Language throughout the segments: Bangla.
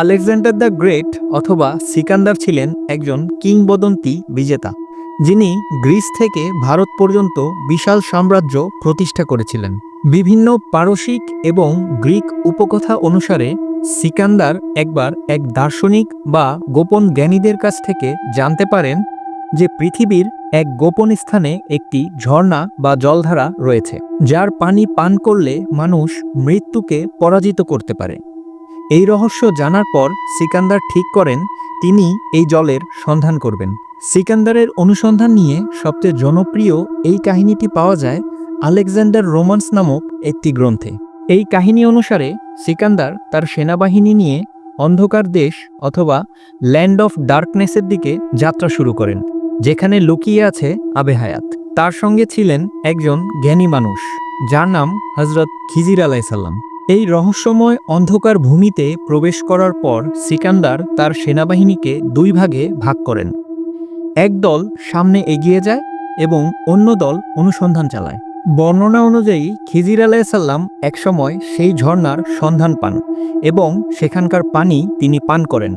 আলেকজান্ডার দ্য গ্রেট অথবা সিকান্দার ছিলেন একজন কিংবদন্তি বিজেতা, যিনি গ্রিস থেকে ভারত পর্যন্ত বিশাল সাম্রাজ্য প্রতিষ্ঠা করেছিলেন। বিভিন্ন পারসিক এবং গ্রিক উপকথা অনুসারে, সিকান্দার একবার এক দার্শনিক বা গোপন জ্ঞানীদের কাছ থেকে জানতে পারেন যে পৃথিবীর এক গোপন স্থানে একটি ঝর্ণা বা জলধারা রয়েছে, যার পানি পান করলে মানুষ মৃত্যুকে পরাজিত করতে পারে। এই রহস্য জানার পর সিকান্দার ঠিক করেন, তিনি এই জলের সন্ধান করবেন। সিকান্দারের অনুসন্ধান নিয়ে সবচেয়ে জনপ্রিয় এই কাহিনীটি পাওয়া যায় আলেকজান্ডার রোমান্স নামক একটি গ্রন্থে। এই কাহিনী অনুসারে সিকান্দার তার সেনাবাহিনী নিয়ে অন্ধকার দেশ অথবা ল্যান্ড অফ ডার্কনেসের দিকে যাত্রা শুরু করেন, যেখানে লুকিয়ে আছে আবে হায়াত। তার সঙ্গে ছিলেন একজন জ্ঞানী মানুষ, যার নাম হজরত খিজির আলাইসাল্লাম এই রহস্যময় অন্ধকার ভূমিতে প্রবেশ করার পর সিকান্দার তার সেনাবাহিনীকে দুই ভাগে ভাগ করেন। এক দল সামনে এগিয়ে যায় এবং অন্য দল অনুসন্ধান চালায়। বর্ণনা অনুযায়ী খিজির আলাইসাল্লাম একসময় সেই ঝর্ণার সন্ধান পান এবং সেখানকার পানি তিনি পান করেন,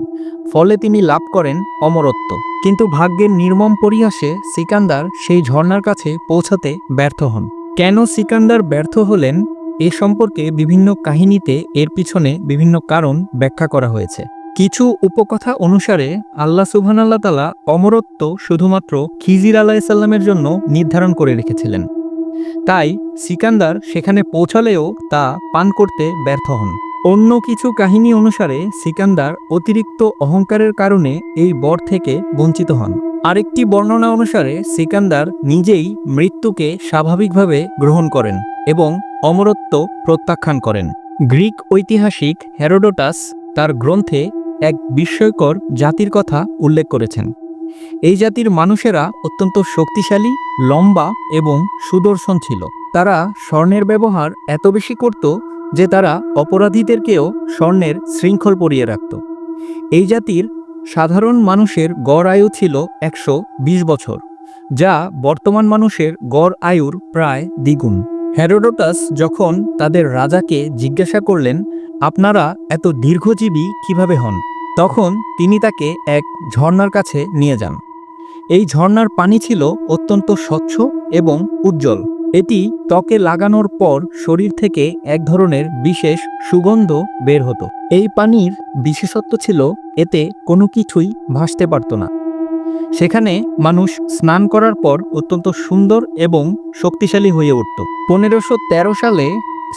ফলে তিনি লাভ করেন অমরত্ব। কিন্তু ভাগ্যের নির্মম পরিহাসে সিকান্দার সেই ঝর্ণার কাছে পৌঁছাতে ব্যর্থ হন। কেন সিকান্দার ব্যর্থ হলেন? এ সম্পর্কে বিভিন্ন কাহিনীতে এর পিছনে বিভিন্ন কারণ ব্যাখ্যা করা হয়েছে। কিছু উপকথা অনুসারে আল্লাহ সুবহানাল্লাহ তালা অমরত্ব শুধুমাত্র খিজির আলাহিসাল্লামের জন্য নির্ধারণ করে রেখেছিলেন। তাই সিকান্দার সেখানে পৌঁছালেও তা পান করতে ব্যর্থ হন। অন্য কিছু কাহিনী অনুসারে সিকান্দার অতিরিক্ত অহংকারের কারণে এই বর থেকে বঞ্চিত হন। আরেকটি বর্ণনা অনুসারে সিকান্দার নিজেই মৃত্যুকে স্বাভাবিকভাবে গ্রহণ করেন। এবং অমরত্ব প্রত্যাখ্যান করেন। গ্রিক ঐতিহাসিক হেরোডোটাস তার গ্রন্থে এক বিস্ময়কর জাতির কথা উল্লেখ করেছেন। এই জাতির মানুষেরা অত্যন্ত শক্তিশালী, লম্বা এবং সুদর্শন ছিল। তারা স্বর্ণের ব্যবহার এত বেশি করত যে তারা অপরাধীদেরকেও স্বর্ণের শৃঙ্খল পরিয়ে রাখত। এই জাতির সাধারণ মানুষের গড় আয়ু ছিল একশো বিশ বছর, যা বর্তমান মানুষের গড় আয়ুর প্রায় দ্বিগুণ। হেরোডোটাস যখন তাদের রাজাকে জিজ্ঞাসা করলেন, আপনারা এত দীর্ঘজীবী কীভাবে হন? তখন তিনি তাকে এক ঝর্ণার কাছে নিয়ে যান। এই ঝর্ণার পানি ছিল অত্যন্ত স্বচ্ছ এবং উজ্জ্বল। এটি ত্বকে লাগানোর পর শরীর থেকে এক ধরনের বিশেষ সুগন্ধ বের হতো। এই পানির বিশেষত্ব ছিল, এতে কোনো কিছুই ভাসতে পারত না। সেখানে মানুষ স্নান করার পর অত্যন্ত সুন্দর এবং শক্তিশালী হয়ে উঠত। পনেরোশো সালে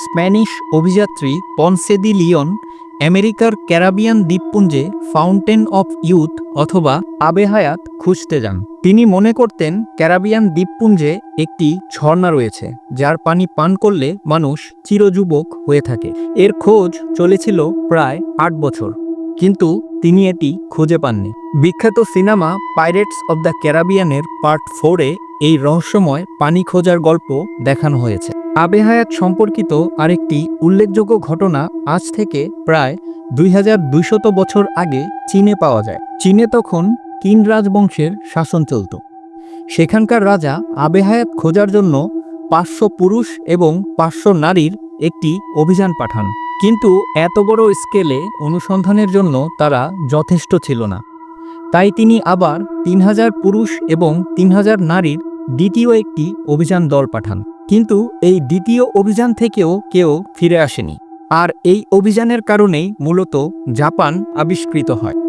স্প্যানিশ অভিযাত্রী পনসেদি লিওন আমেরিকার ক্যারাবিয়ান দ্বীপপুঞ্জে ফাউন্টেন অফ ইউথ অথবা আবেহায়াত খুঁজতে যান। তিনি মনে করতেন ক্যারাবিয়ান দ্বীপপুঞ্জে একটি ঝর্ণা রয়েছে, যার পানি পান করলে মানুষ চিরযুবক হয়ে থাকে। এর খোঁজ চলেছিল প্রায় আট বছর। কিন্তু তিনি এটি খুঁজে পাননি। বিখ্যাত সিনেমা পাইরেটস অব দ্য ক্যারাবিয়ানের পার্ট ফোরে এই রহস্যময় পানি খোঁজার গল্প দেখানো হয়েছে। আবেহায়াত সম্পর্কিত আরেকটি উল্লেখযোগ্য ঘটনা আজ থেকে প্রায় দুই হাজার দুইশত বছর আগে চীনে পাওয়া যায়। চীনে তখন কিন রাজবংশের শাসন চলত। সেখানকার রাজা আবেহায়াত খোঁজার জন্য পাঁচশো পুরুষ এবং পাঁচশো নারীর একটি অভিযান পাঠান। কিন্তু এত বড় স্কেলে অনুসন্ধানের জন্য তারা যথেষ্ট ছিল না। তাই তিনি আবার তিন হাজার পুরুষ এবং তিন হাজার নারীর দ্বিতীয় একটি অভিযান দল পাঠান। কিন্তু এই দ্বিতীয় অভিযান থেকেও কেউ ফিরে আসেনি। আর এই অভিযানের কারণেই মূলত জাপান আবিষ্কৃত হয়।